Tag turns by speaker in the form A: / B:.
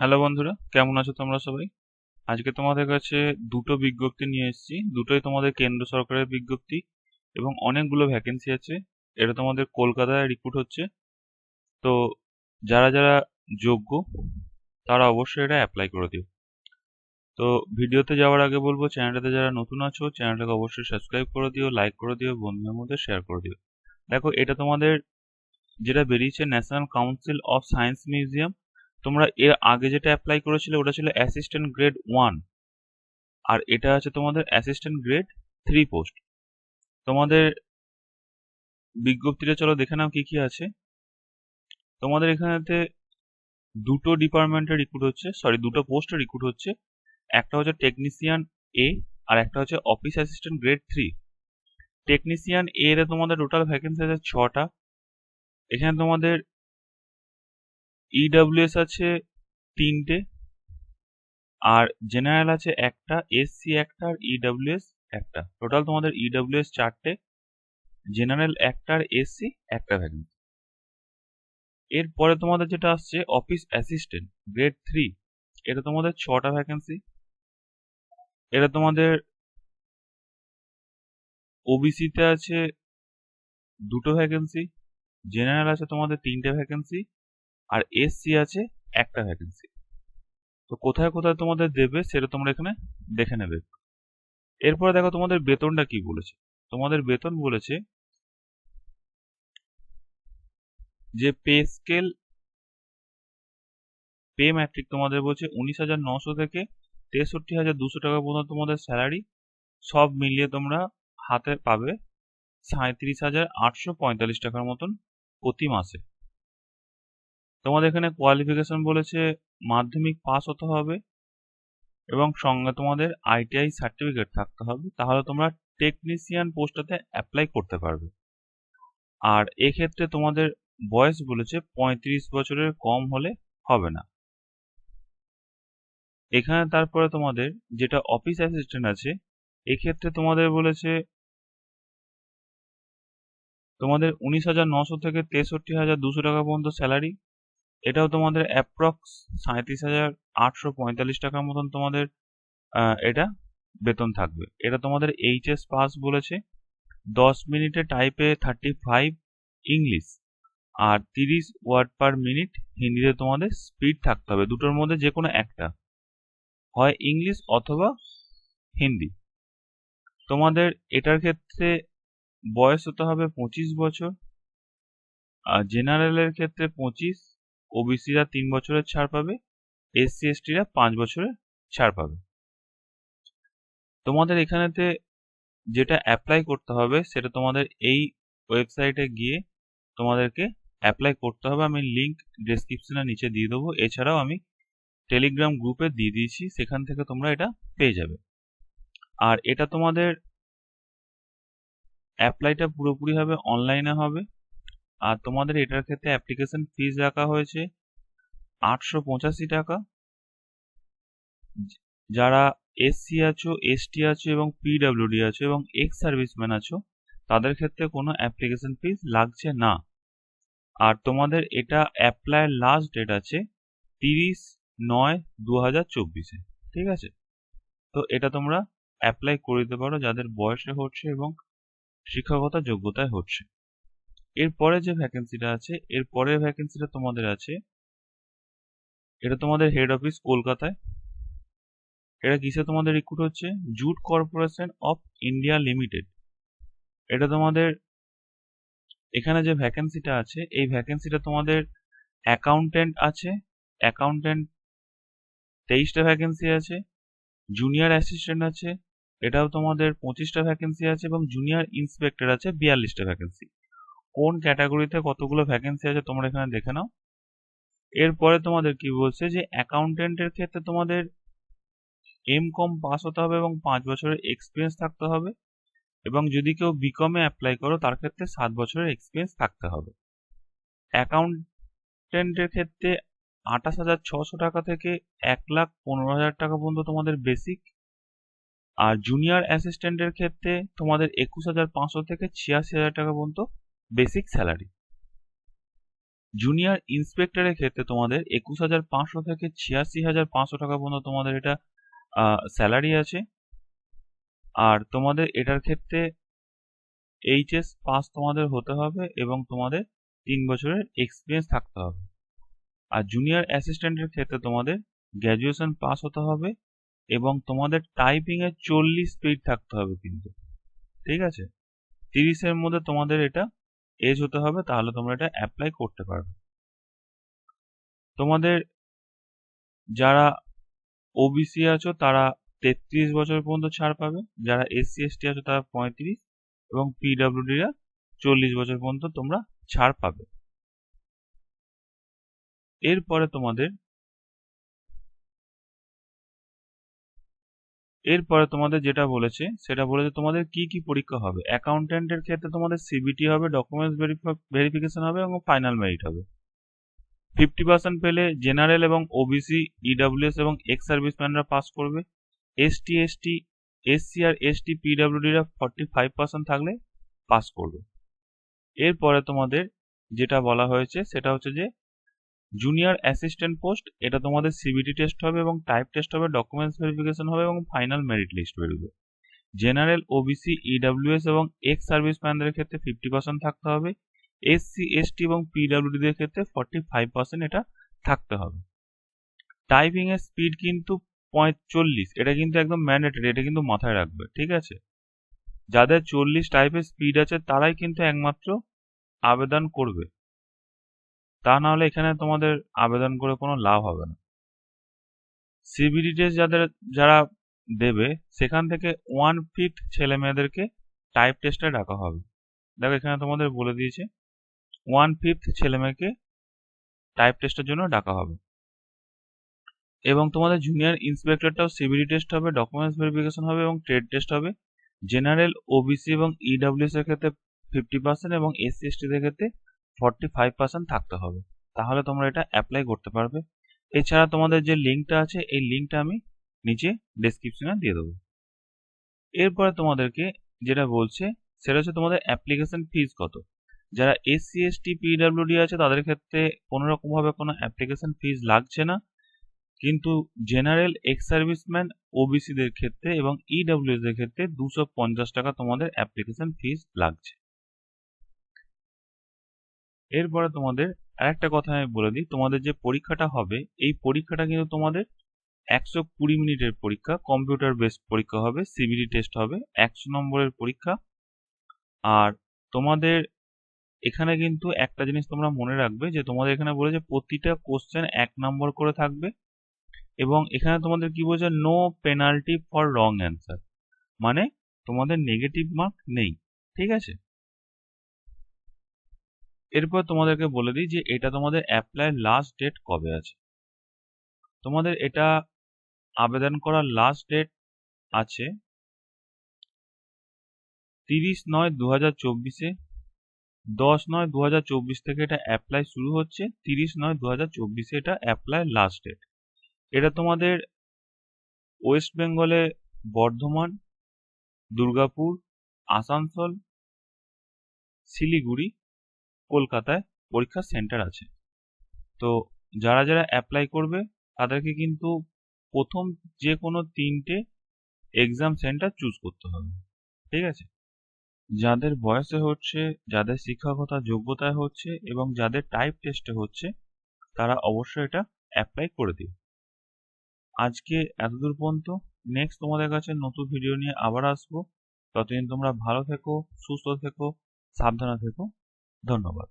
A: Hello বন্ধুরা, কেমন আছো তোমরা সবাই? আজকে তোমাদের কাছে দুটো বিজ্ঞপ্তি নিয়ে এসেছি। দুটোই তোমাদের কেন্দ্র সরকারের বিজ্ঞপ্তি এবং অনেকগুলো ভ্যাকেন্সি আছে। এটা তোমাদের কলকাতায় রিক্রুট হচ্ছে। তো যারা যারা যোগ্য, তারা অবশ্যই এটা অ্যাপ্লাই করে দিও। তো ভিডিওতে যাওয়ার আগে বলব চ্যানেলটাতে যারা নতুন আছো চ্যানেলটাকে অবশ্যই সাবস্ক্রাইব করে দিও লাইক করে দিও, বন্ধুদের মধ্যে শেয়ার করে দিও। দেখো, এটা তোমাদের, যেটা বেরিয়েছে national council of science museum তোমরা এর আগে যেটা অ্যাপ্লাই করেছিলে ওটা ছিল অ্যাসিস্ট্যান্ট গ্রেড ওয়ান আর এটা আছে তোমাদের অ্যাসিস্ট্যান্ট গ্রেড থ্রি পোস্ট তোমাদের বিজ্ঞপ্তিটা চলো দেখে নাও কি কি আছে। তোমাদের এখানেতে দুটো ডিপার্টমেন্টে রিক্রুট হচ্ছে সরি দুটো পোস্টে রিক্রুট হচ্ছে। একটা হচ্ছে টেকনিশিয়ান এ আর একটা হচ্ছে office assistant grade three technician এ তোমাদের টোটাল ভ্যাকেন্সি আছে ছটা। এখানে তোমাদের ইডাব্লিউএস আছে তিনটে, আর জেনারেল আছে একটা এসসি একটা আর ইডাব্লিউএস একটা। টোটাল তোমাদের ইডাব্লিউএস চারটে জেনারেল একটা আর এসসি একটা ভ্যাকেন্সি এরপরে তোমাদের যেটা আসছে অফিস অ্যাসিস্ট্যান্ট গ্রেড থ্রি এটা তোমাদের ছটা ভ্যাকেন্সি এটা তোমাদের ওবিসিতে আছে দুটো ভ্যাকেন্সি জেনারেল আছে তোমাদের তিনটে ভ্যাকেন্সি আর এসসি আছে একটা ভ্যাকেন্সি তো কোথায় কোথায় তোমাদের দেবে সেটা তোমরা এখানে দেখে নেবে। এরপরে দেখো তোমাদের বেতনটা কি বলেছে। তোমাদের বেতন বলেছে যে পে স্কেল পে ম্যাট্রিক তোমাদের বলছে উনিশ হাজার নশো থেকে তেষট্টি হাজার দুশো টাকা পর্যন্ত তোমাদের স্যালারি সব মিলিয়ে তোমরা হাতে পাবে সাঁত্রিশ হাজার আটশো পঁয়তাল্লিশ টাকার মতন প্রতি মাসে। তোমাদের এখানে কোয়ালিফিকেশন বলেছে মাধ্যমিক পাস হতে হবে এবং সঙ্গে তোমাদের আইটিআই সার্টিফিকেট থাকতে হবে। তাহলে তোমরা টেকনিশিয়ান পোস্টটাতে অ্যাপ্লাই করতে পারবে। আর এক্ষেত্রে তোমাদের বয়স বলেছে পঁয়ত্রিশ বছরের কম হলে হবে না। এখানে তারপরে তোমাদের যেটা অফিস অ্যাসিস্ট্যান্ট আছে, এক্ষেত্রে তোমাদের বলেছে তোমাদের উনিশ হাজার নশো থেকে তেষট্টি হাজার দুশো টাকা পর্যন্ত স্যালারি এটাও তোমাদের অ্যাপ্রক্স সাঁত্রিশ হাজার আটশো পঁয়তাল্লিশ টাকার মতন তোমাদের এটা বেতন থাকবে। এটা তোমাদের এইচএস পাস বলেছে। দশ মিনিটে টাইপে থার্টি ফাইভ ইংলিশ আর তিরিশ ওয়ার্ড পার মিনিট হিন্দিতে তোমাদের স্পিড থাকতে হবে। দুটোর মধ্যে যে কোনো একটা। হয় ইংলিশ অথবা হিন্দি। তোমাদের এটার ক্ষেত্রে বয়স হতে হবে পঁচিশ বছর। আর জেনারেলের ক্ষেত্রে পঁচিশ। ওবিসিরা তিন বছরের ছাড় পাবে এসসি এসটিরা পাঁচ বছরের ছাড় পাবে। তোমাদের এখানেতে যেটা অ্যাপ্লাই করতে হবে, সেটা তোমাদের এই ওয়েবসাইটে গিয়ে তোমাদেরকে অ্যাপ্লাই করতে হবে। আমি লিঙ্ক ডেসক্রিপশনের নিচে দিয়ে দেবো। এছাড়াও আমি টেলিগ্রাম গ্রুপে দিয়ে দিয়েছি, সেখান থেকে তোমরা এটা পেয়ে যাবে। আর এটা তোমাদের অ্যাপ্লাইটা পুরোপুরি হবে অনলাইনে হবে। আর তোমাদের এটার ক্ষেত্রে অ্যাপ্লিকেশন ফিজ রাখা হয়েছে আটশো পঁচাশি টাকা। যারা এসসি আছো এসটি আছো এবং পিডাব্লিউডি আছো এবং এক্স সার্ভিসম্যান আছো, তাদের ক্ষেত্রে কোনো অ্যাপ্লিকেশন ফিজ লাগছে না। আর তোমাদের এটা অ্যাপ্লাইয়ের লাস্ট ডেট আছে তিরিশ নয় দু হাজার চব্বিশে, ঠিক আছে? তো এটা তোমরা অ্যাপ্লাই করে দিতে পারো, যাদের বয়সে হচ্ছে এবং শিক্ষাগত যোগ্যতায় হচ্ছে। এরপরে যে ভ্যাকেন্সিটা আছে, এর পরের ভ্যাকেন্সিটা তোমাদের আছে। এটা তোমাদের হেড অফিস কলকাতায়। এটা কিসে তোমাদের রিক্রুট হচ্ছে? Jute Corporation of India Limited এটা তোমাদের, এখানে যে ভ্যাকেন্সিটা আছে, এই ভ্যাকেন্সিটা তোমাদের অ্যাকাউন্টেন্ট আছে। অ্যাকাউন্টেন্ট তেইশটা ভ্যাকেন্সি আছে। জুনিয়র অ্যাসিস্ট্যান্ট আছে। এটাও তোমাদের পঁচিশটা ভ্যাকেন্সি আছে এবং জুনিয়র ইন্সপেক্টর আছে বিয়াল্লিশটা ভ্যাকেন্সি কোন ক্যাটাগরিতে কতগুলো ভ্যাকেন্সি আছে তোমরা এখানে দেখে নাও। এরপরে তোমাদের কি বলছে যে অ্যাকাউন্টেন্টের ক্ষেত্রে তোমাদের এম কম পাস হতে হবে এবং পাঁচ বছরের এক্সপিরিয়েন্স থাকতে হবে এবং যদি কেউ বিকমে অ্যাপ্লাই করো, তার ক্ষেত্রে সাত বছরের এক্সপিরিয়েন্স থাকতে হবে। অ্যাকাউন্টেন্টের ক্ষেত্রে আঠাশ হাজার ছশো টাকা থেকে এক লাখ পনেরো হাজার টাকা পর্যন্ত তোমাদের বেসিক আর জুনিয়র অ্যাসিস্ট্যান্টের ক্ষেত্রে তোমাদের একুশ হাজার পাঁচশো থেকে ছিয়াশি হাজার টাকা পর্যন্ত বেসিক স্যালারি। জুনিয়র ইন্সপেক্টরের ক্ষেত্রে তোমাদের একুশ হাজার পাঁচশো থেকে ছিয়াশি হাজার পাঁচশো টাকা পর্যন্ত তোমাদের এটা স্যালারি আছে। আর তোমাদের এটার ক্ষেত্রে এইচএস পাস তোমাদের হতে হবে এবং তোমাদের তিন বছরের এক্সপিরিয়েন্স থাকতে হবে। আর জুনিয়র অ্যাসিস্ট্যান্টের ক্ষেত্রে তোমাদের গ্র্যাজুয়েশন পাস হতে হবে এবং তোমাদের টাইপিংয়ে চল্লিশ স্পিড থাকতে হবে কিন্তু। ঠিক আছে? তিরিশের মধ্যে তোমাদের এটা এজ হতে হবে, তাহলে তোমরা এটা অ্যাপ্লাই করতে পারবে। তোমাদের যারা ওবিসি আছো, তারা তেত্রিশ বছর পর্যন্ত ছাড় পাবে। যারা এসসি এসটি আছো, তারা পঁয়ত্রিশ এবং পিডাব্লিউডিরা চল্লিশ বছর পর্যন্ত তোমরা ছাড় পাবে। এরপরে তোমাদের এরপরে তোমাদের যেটা বলেছে, সেটা বলেছে তোমাদের কি কি পরীক্ষা হবে। অ্যাকাউন্টেন্টের ক্ষেত্রে তোমাদের সিবিটি হবে ডকুমেন্টস ভেরিফিকেশন হবে এবং ফাইনাল মেরিট হবে। ফিফটি পার্সেন্ট পেলে জেনারেল এবং ওবিসি ইডাব্লিউএস এবং এক্স সার্ভিসম্যানরা পাস করবে। এসটি এসটি এসসি আর এসটি পিডাব্লিউডিরা ফর্টি ফাইভ পার্সেন্ট থাকলে পাস করবে। এরপরে তোমাদের যেটা বলা হয়েছে, সেটা হচ্ছে যে জুনিয়র অ্যাসিস্ট্যান্ট পোস্ট এটা তোমাদের সিবিটি টেস্ট হবে এবং টাইপ টেস্ট হবে ডকুমেন্টস ভেরিফিকেশন হবে এবং ফাইনাল মেরিট লিস্ট বেরোবে। জেনারেল ওবিসি ইডাব্লিউএস এবং এক্স সার্ভিস সার্ভিসম্যানদের ক্ষেত্রে ফিফটি পার্সেন্ট থাকতে হবে। এসসি এসটি এবং পিডাব্লিউডিদের ক্ষেত্রে ফর্টি ফাইভ পার্সেন্ট এটা থাকতে হবে। টাইপিং এর স্পিড কিন্তু পঁয়তাল্লিশ, এটা কিন্তু একদম ম্যান্ডেটরি এটা কিন্তু মাথায় রাখবে, ঠিক আছে? যাদের চল্লিশ টাইপের স্পিড আছে, তারাই কিন্তু একমাত্র আবেদন করবে। তা না হলে এখানে তোমাদের আবেদন করে কোনো লাভ হবে না। সিবিডি টেস্ট যাদের, যারা দেবে, সেখান থেকে ওয়ান ফিফথ ছেলে মেয়েদেরকে টাইপ টেস্টে ডাকা হবে। দেখো এখানে তোমাদের বলে দিয়েছে ওয়ান ফিফথ ছেলে মেয়েকে টাইপ টেস্টের জন্য ডাকা হবে। এবং তোমাদের জুনিয়র ইন্সপেক্টরটাও সিবিডি টেস্ট হবে ডকুমেন্টস ভেরিফিকেশন হবে এবং ট্রেড টেস্ট হবে। জেনারেল ওবিসি এবং ইডাব্লিউএস এর ক্ষেত্রে ফিফটি পার্সেন্ট এবং এসসি এসটিদের ক্ষেত্রে ফর্টি ফাইভ পার্সেন্ট থাকতে হবে। তাহলে তোমরা এটা অ্যাপ্লাই করতে পারবে। এছাড়া তোমাদের যে লিঙ্কটা আছে, এই লিঙ্কটা আমি নিচে ডেসক্রিপশনে দিয়ে দেবো। এরপরে তোমাদেরকে যেটা বলছে, সেটা হচ্ছে তোমাদের অ্যাপ্লিকেশন ফিজ কত। যারা এসসি এসটি পিডাব্লিউডি আছে, তাদের ক্ষেত্রে কোনো রকমভাবে কোনো অ্যাপ্লিকেশন ফিজ লাগছে না। কিন্তু জেনারেল এক্স সার্ভিসম্যান ওবিসিদের ক্ষেত্রে এবং ইডাব্লিউএস এর ক্ষেত্রে দুশো পঞ্চাশ টাকা তোমাদের অ্যাপ্লিকেশন ফিজ লাগছে। এরপরে তোমাদের আরেকটা কথা আমি বলে দিই, তোমাদের যে পরীক্ষাটা হবে, এই পরীক্ষাটা কিন্তু তোমাদের একশো কুড়ি মিনিটের পরীক্ষা কম্পিউটার বেসড পরীক্ষা হবে সিবিডি টেস্ট হবে, একশো নম্বরের পরীক্ষা। আর তোমাদের এখানে কিন্তু একটা জিনিস তোমরা মনে রাখবে যে তোমাদের এখানে বলেছে প্রতিটা কোশ্চেন এক নম্বর করে থাকবে এবং এখানে তোমাদের কি বলছে no penalty for wrong answer মানে তোমাদের নেগেটিভ মার্ক নেই, ঠিক আছে? এরপর তোমাদেরকে বলে দিই যে এটা তোমাদের অ্যাপ্লাই লাস্ট ডেট কবে আছে। তোমাদের এটা আবেদন করার লাস্ট ডেট আছে তিরিশ নয় দু হাজার চব্বিশে, দশ নয় দু হাজার চব্বিশ থেকে এটা অ্যাপ্লাই শুরু হচ্ছে, তিরিশ নয় দু হাজার চব্বিশে এটা অ্যাপ্লাই লাস্ট ডেট এটা তোমাদের ওয়েস্ট বেঙ্গলে বর্ধমান, দুর্গাপুর, আসানসোল, শিলিগুড়ি কলকাতায় পরীক্ষার সেন্টার আছে। তো যারা যারা অ্যাপ্লাই করবে, তাদেরকে কিন্তু প্রথম যে কোনো তিনটে এক্সাম সেন্টার চুজ করতে হবে। ঠিক আছে? যাদের বয়সে হচ্ছে, যাদের শিক্ষাগত যোগ্যতায় হচ্ছে এবং যাদের টাইপ টেস্টে হচ্ছে, তারা অবশ্যই এটা অ্যাপ্লাই করে দিও। আজকে এতদূর পর্যন্ত। নেক্সট তোমাদের কাছে নতুন ভিডিও নিয়ে আবার আসব। ততদিন তোমরা ভালো থেকো, সুস্থ থেকো, সাবধানে থেকো। ধন্যবাদ।